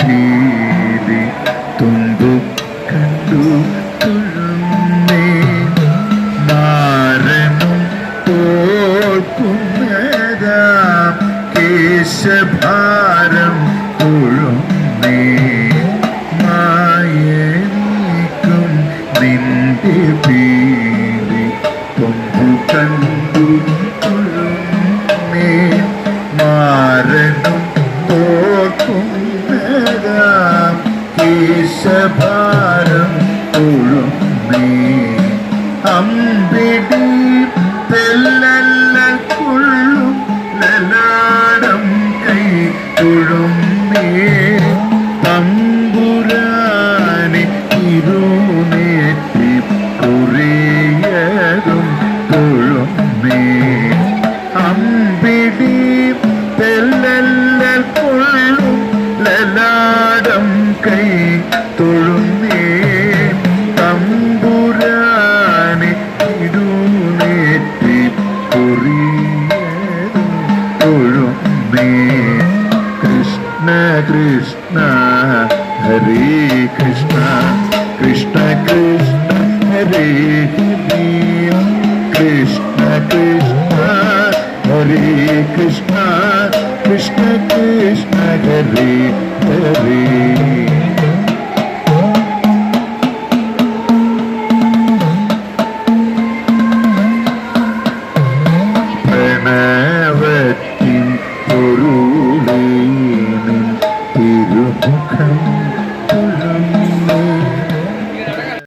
ഭീതി തുമ്പും കണ്ടു തുഴുന്നേ മാരനും തോൽക്കുന്നതാം കേശഭാരം തുഴുന്നേ മായനിക്കും നിന്റെ ഭീതി തുമ്പു കണ്ടു തുഴുന്നേ കേശഭാരം തൊഴുന്നേ അമ്പിടി തെല്ലല്ല കൊള്ളും ലലാടം കൈ തൊഴുന്നേ തമ്പുരാനെ ഇരുനേറ്റി പുറിയതും തൊഴുന്നേ അമ്പിടി തെല്ലല്ല krishna krishna hari krishna krishna krishna hari krishna krishna krishna hari hari Amen.